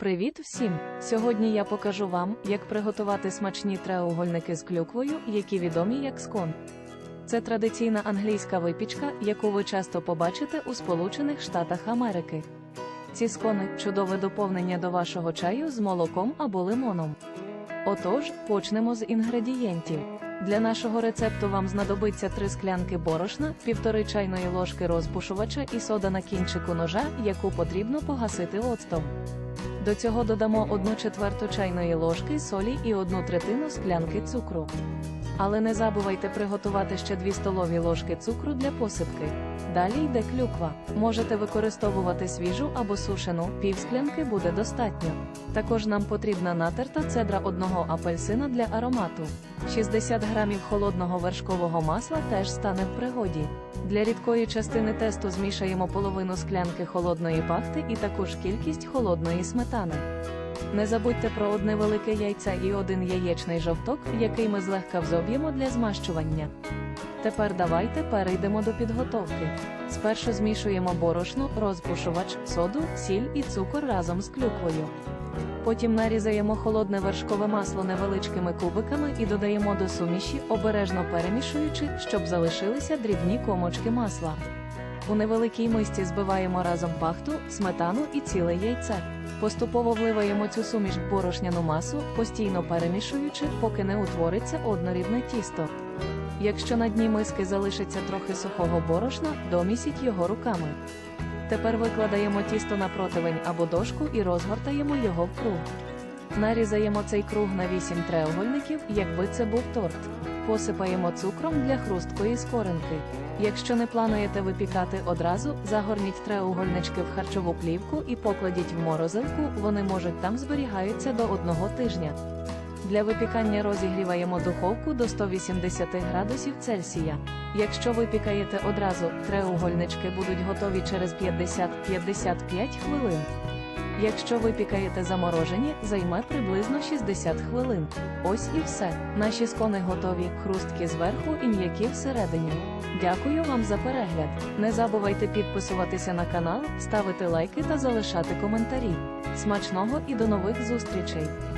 Привіт всім! Сьогодні я покажу вам, як приготувати смачні треугольники з клюквою, які відомі як скон. Це традиційна англійська випічка, яку ви часто побачите у Сполучених Штатах Америки. Ці скони чудове доповнення до вашого чаю з молоком або лимоном. Отож, почнемо з інгредієнтів. Для нашого рецепту вам знадобиться 3 склянки борошна, півтори чайної ложки розпушувача і сода на кінчику ножа, яку потрібно погасити оцтом. До цього додамо 1 четверту чайної ложки солі і 1 третину склянки цукру. Але не забувайте приготувати ще 2 столові ложки цукру для посипки. Далі йде клюква. Можете використовувати свіжу або сушену, пів склянки буде достатньо. Також нам потрібна натерта цедра одного апельсина для аромату. 60 грамів холодного вершкового масла теж стане в пригоді. Для рідкої частини тесту змішаємо половину склянки холодної пахти і таку ж кількість холодної сметани. Не забудьте про одне велике яйце і один яєчний жовток, який ми злегка взоб'ємо для змащування. Тепер давайте перейдемо до підготовки. Спершу змішуємо борошно, розпушувач, соду, сіль і цукор разом з клюквою. Потім нарізаємо холодне вершкове масло невеличкими кубиками і додаємо до суміші, обережно перемішуючи, щоб залишилися дрібні комочки масла. У невеликій мисці збиваємо разом пахту, сметану і ціле яйце. Поступово вливаємо цю суміш в борошняну масу, постійно перемішуючи, поки не утвориться однорідне тісто. Якщо на дні миски залишиться трохи сухого борошна, домісіть його руками. Тепер викладаємо тісто на противень або дошку і розгортаємо його в круг. Нарізаємо цей круг на 8 треугольників, якби це був торт. Посипаємо цукром для хрусткої скоринки. Якщо не плануєте випікати одразу, загорніть треугольнички в харчову плівку і покладіть в морозилку, вони можуть там зберігаються до одного тижня. Для випікання розігріваємо духовку до 180 градусів Цельсія. Якщо випікаєте одразу, треугольнички будуть готові через 50-55 хвилин. Якщо ви пікаєте заморожені, займе приблизно 60 хвилин. Ось і все. Наші скони готові, хрусткі зверху і м'які всередині. Дякую вам за перегляд. Не забувайте підписуватися на канал, ставити лайки та залишати коментарі. Смачного і до нових зустрічей!